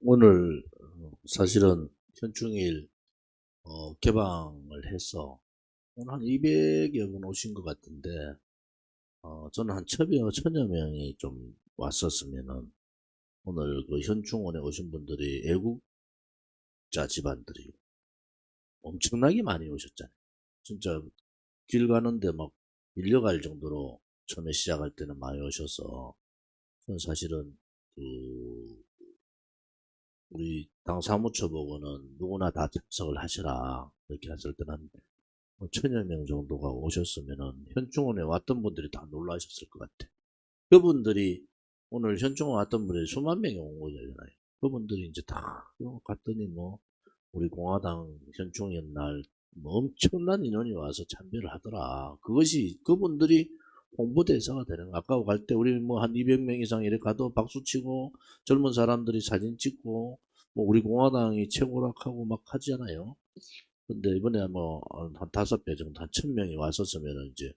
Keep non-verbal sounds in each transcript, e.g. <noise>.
오늘 어, 사실은 현충일 어, 개방을 해서 오늘 한 200여 분 오신 것 같은데 어, 저는 한 천여, 천여 명이 좀 왔었으면은 오늘 그 현충원에 오신 분들이 애국자 집안들이 엄청나게 많이 오셨잖아요. 진짜 길 가는데 막 밀려갈 정도로 처음에 시작할 때는 많이 오셔서 저는 사실은 그 우리 당 사무처 보고는 누구나 다 참석을 하시라 이렇게 했을 때는 천여 명 정도가 오셨으면은 현충원에 왔던 분들이 다 놀라셨을 것 같아. 그분들이 오늘 현충원 왔던 분이 수만 명이 온 거잖아요. 그분들이 이제 다 갔더니 뭐 우리 공화당 현충일 날뭐 엄청난 인원이 와서 참여를 하더라. 그것이 그분들이 홍보대사가 되는 거. 아까 갈 때 우리 뭐 한 200명 이상 이렇게 가도 박수 치고 젊은 사람들이 사진 찍고 뭐 우리 공화당이 최고락하고 막 하잖아요. 근데 이번에 뭐한 다섯 배 정도 한 천 명이 왔었으면 이제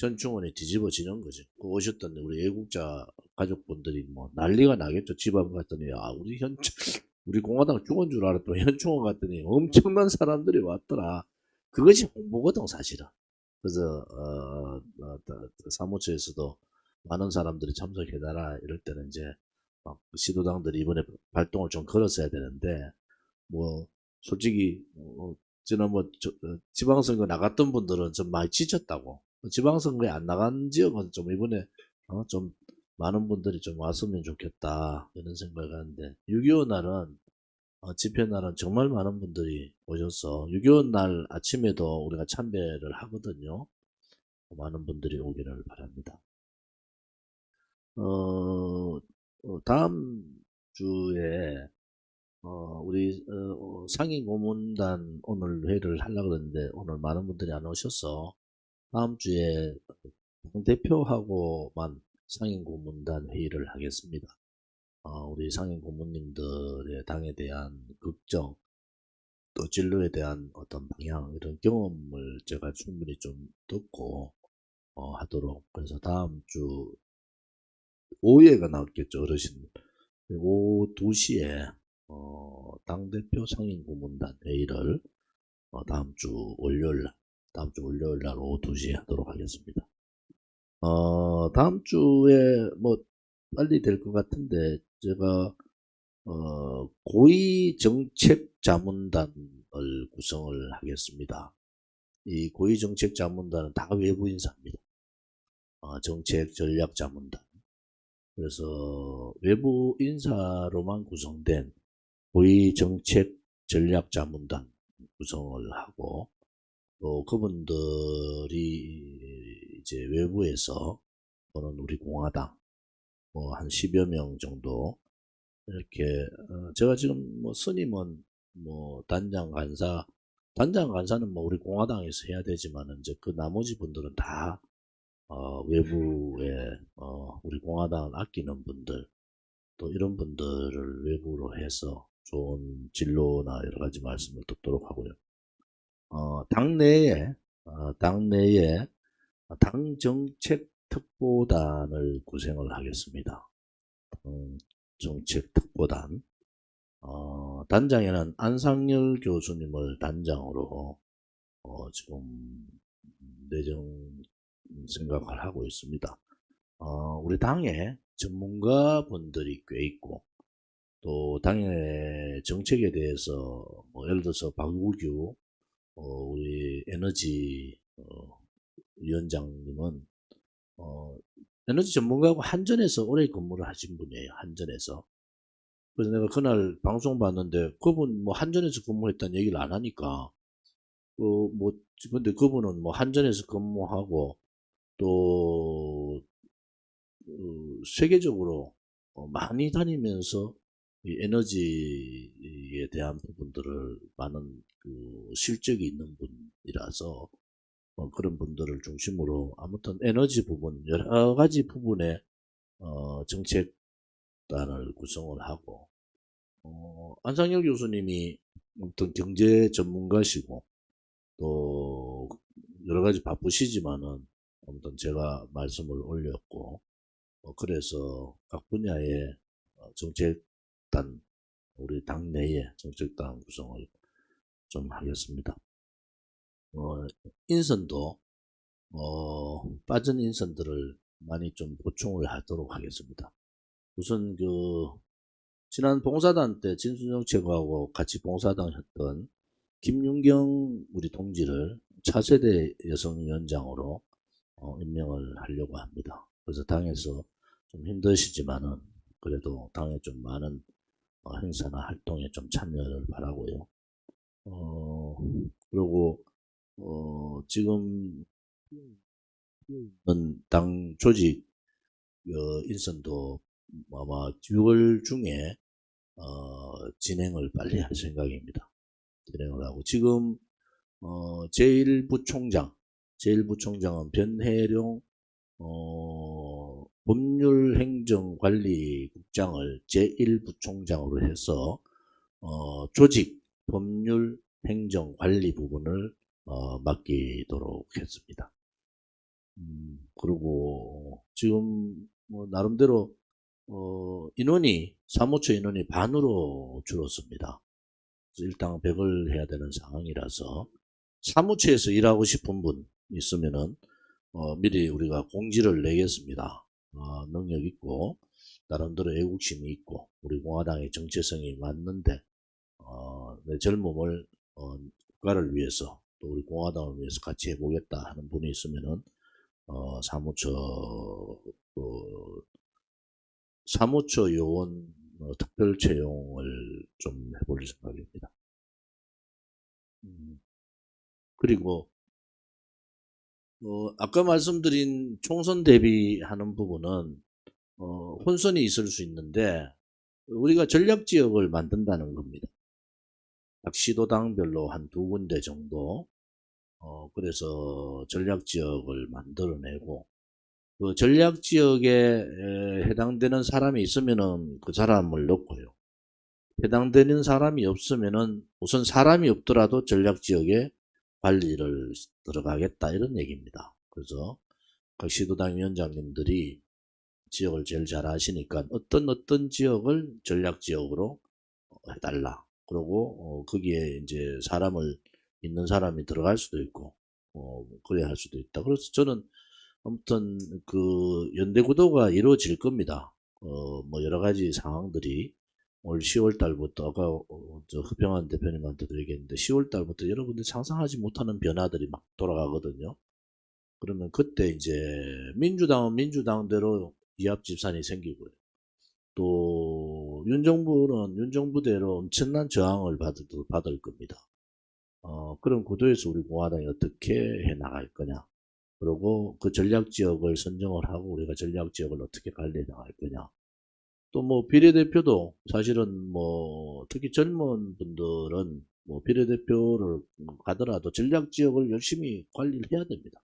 현충원이 뒤집어지는 거죠. 그 오셨던 우리 애국자 가족분들이 뭐 난리가 나겠죠. 집앞 갔더니 아 우리 현 <laughs> 우리 공화당 죽은 줄 알았더니 현충원 갔더니 엄청난 사람들이 왔더라. 그것이 홍보거든 사실은. 그래서 어, 어, 어, 사무처에서도 많은 사람들이 참석해달라 이럴 때는 이제 막 시도당들이 이번에 발동을 좀 걸었어야 되는데 뭐 솔직히 어, 저는 뭐 저, 어, 지방선거 나갔던 분들은 좀 많이 지쳤다고. 지방선거에 안 나간 지역은 좀 이번에 어, 좀 많은 분들이 좀 왔으면 좋겠다 이런 생각을 하는데 6.25 날은 어, 집회 날은 정말 많은 분들이 오셔서 6.25 날 아침에도 우리가 참배를 하거든요 많은 분들이 오기를 바랍니다 어, 어, 다음 주에 어, 우리 어, 상임 고문단 오늘 회의를 하려고 그랬는데 오늘 많은 분들이 안 오셔서 다음 주에 당 대표하고만 상임 고문단 회의를 하겠습니다. 어, 우리 상임 고문님들의 당에 대한 걱정 또 진로에 대한 어떤 방향 이런 경험을 제가 충분히 좀 듣고 어, 하도록 그래서 다음 주 오후에가 나왔겠죠 어르신 오후 2시에 어, 당대표 상임 고문단 회의를 어, 다음 주 월요일 날, 다음 주 월요일 날 오후 2시에 하도록 하겠습니다. 어, 다음 주에 뭐 빨리 될 것 같은데 제가 어, 고위 정책 자문단을 구성을 하겠습니다. 이 고위 정책 자문단은 다 외부 인사입니다. 어, 정책 전략 자문단. 그래서 외부 인사로만 구성된 고위 정책 전략 자문단 구성을 하고 또 그분들이 이제 외부에서 또는 우리 공화당 뭐 한 10여 명 정도 이렇게 어 제가 지금 뭐 스님은 뭐 단장 간사 단장 간사는 뭐 우리 공화당에서 해야 되지만은 이제 그 나머지 분들은 다 어, 외부에 어, 우리 공화당을 아끼는 분들 또 이런 분들을 외부로 해서 좋은 진로나 여러 가지 말씀을 듣도록 하고요. 어, 당내에 어, 당내에 당 정책 특보단을 구성을 하겠습니다. 당 정책 특보단 어, 단장에는 안상열 교수님을 단장으로 어, 지금 내정 생각을 하고 있습니다. 어, 우리 당에 전문가분들이 꽤 있고 또 당의 정책에 대해서 뭐 예를 들어서 박우규 어, 우리 에너지 어, 위원장님은 어, 에너지 전문가하고 한전에서 오래 근무를 하신 분이에요. 한전에서. 그래서 내가 그날 방송 봤는데 그분 뭐 한전에서 근무했다는 얘기를 안 하니까 그뭐 근데 그분은 뭐 한전에서 근무하고 또 어, 세계적으로 어, 많이 다니면서 에너지에 대한 부분들을 많은 그 실적이 있는 분이라서 어, 그런 분들을 중심으로 아무튼 에너지 부분 여러 가지 부분에 어, 정책단을 구성을 하고 어, 안상혁 교수님이 어떤 경제 전문가시고 또 여러 가지 바쁘시지만은 아무튼 제가 말씀을 올렸고 어, 그래서 각 분야의 어, 정책단 우리 당내에 정책당 구성을 좀 하겠습니다. 어, 인선도 어, 빠진 인선들을 많이 좀 보충을 하도록 하겠습니다. 우선 그 지난 봉사단 때 진수정책하고 같이 봉사단 했던 김윤경 우리 동지를 차세대 여성위원장으로 어, 임명을 하려고 합니다. 그래서 당에서 좀 힘드시지만은 그래도 당에 좀 많은 어, 행사나 활동에 좀 참여를 바라고요. 어, 그리고 어, 지금 당 조직 어, 인선도 아마 6월 중에 어, 진행을 빨리 할 생각입니다. 진행을 하고 지금 어, 제1부총장 제1부총장은 변혜룡 어, 법률행정관리국장을 제1부총장으로 해서 어, 조직 법률 행정관리 부분을 어, 맡기도록 했습니다. 음, 그리고 지금 뭐 나름대로 어, 인원이 사무처 인원이 반으로 줄었습니다. 일당 100을 해야 되는 상황이라서 사무처에서 일하고 싶은 분 있으면은 어, 미리 우리가 공지를 내겠습니다. 어, 능력 있고 나름대로 애국심이 있고 우리 공화당의 정체성이 맞는데 어, 내 젊음을 어, 국가를 위해서 또 우리 공화당을 위해서 같이 해보겠다 하는 분이 있으면은 어, 사무처 그, 사무처 요원 어, 특별 채용을 좀 해볼 생각입니다. 음, 그리고 어, 아까 말씀드린 총선 대비하는 부분은 어, 혼선이 있을 수 있는데 우리가 전략 지역을 만든다는 겁니다. 각 시도당별로 한 두 군데 정도 어, 그래서 전략 지역을 만들어내고 그 전략 지역에 해당되는 사람이 있으면은 그 사람을 넣고요. 해당되는 사람이 없으면은 우선 사람이 없더라도 전략 지역에 관리를 들어가겠다 이런 얘기입니다. 그래서 각 시도당 위원장님들이 지역을 제일 잘 아시니까 어떤 어떤 지역을 전략 지역으로 해달라. 그리고 어, 거기에 이제 사람을 있는 사람이 들어갈 수도 있고 어, 그래야 할 수도 있다. 그래서 저는 아무튼 그 연대 구도가 이루어질 겁니다. 어, 뭐 여러 가지 상황들이 올 10월 달부터 아까 어, 저 흡평한 대표님한테도 얘기했는데 10월 달부터 여러분들이 상상하지 못하는 변화들이 막 돌아가거든요. 그러면 그때 이제 민주당은 민주당대로 이합 집산이 생기고요. 또 윤 정부는 윤 정부대로 엄청난 저항을 받을, 받을 겁니다. 어, 그런 구도에서 우리 공화당이 어떻게 해 나갈 거냐. 그리고 그 전략 지역을 선정을 하고 우리가 전략 지역을 어떻게 관리해 나갈 거냐. 또 뭐 비례대표도 사실은 뭐 특히 젊은 분들은 뭐 비례대표를 가더라도 전략 지역을 열심히 관리를 해야 됩니다.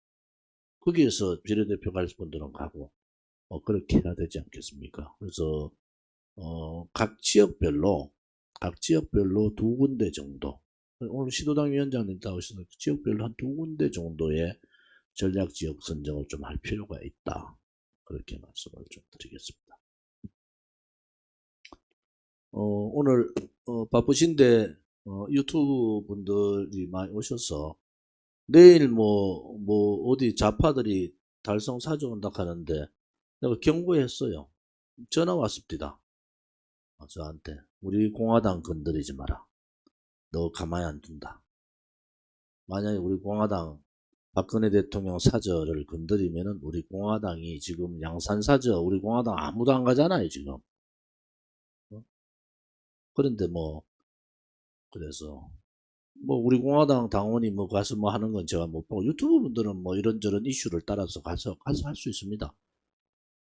거기에서 비례대표 갈 분들은 가고 어, 그렇게 해야 되지 않겠습니까? 그래서 어, 각 지역별로 각 지역별로 두 군데 정도 오늘 시도당 위원장님 나오시는 지역별로 한 두 군데 정도의 전략 지역 선정을 좀 할 필요가 있다. 그렇게 말씀을 좀 드리겠습니다. 어, 오늘 어, 바쁘신데 어, 유튜브 분들이 많이 오셔서 내일 뭐, 뭐 어디 좌파들이 달성 사주 온다 하는데 내가 경고했어요. 전화 왔습니다. 어, 저한테 우리 공화당 건드리지 마라. 너 가만히 안 둔다. 만약에 우리 공화당 박근혜 대통령 사저를 건드리면은 우리 공화당이 지금 양산 사저 우리 공화당 아무도 안 가잖아요 지금. 어? 그런데 뭐 그래서 뭐 우리 공화당 당원이 뭐 가서 뭐 하는 건 제가 못 보고 유튜브 분들은 뭐 이런저런 이슈를 따라서 가서 가서 할 수 있습니다.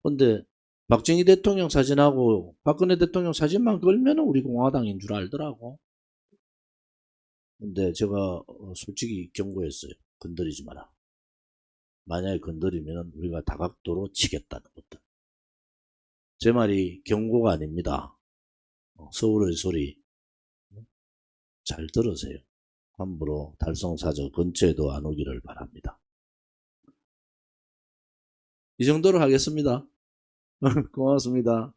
근데 박정희 대통령 사진하고 박근혜 대통령 사진만 걸면은 우리 공화당인 줄 알더라고. 근데 제가 어, 솔직히 경고했어요. 건드리지 마라. 만약에 건드리면 우리가 다각도로 치겠다는 것들. 제 말이 경고가 아닙니다. 어, 서울의 소리 잘 들으세요. 함부로 달성사저 근처에도 안 오기를 바랍니다. 이 정도로 하겠습니다. <laughs> 고맙습니다.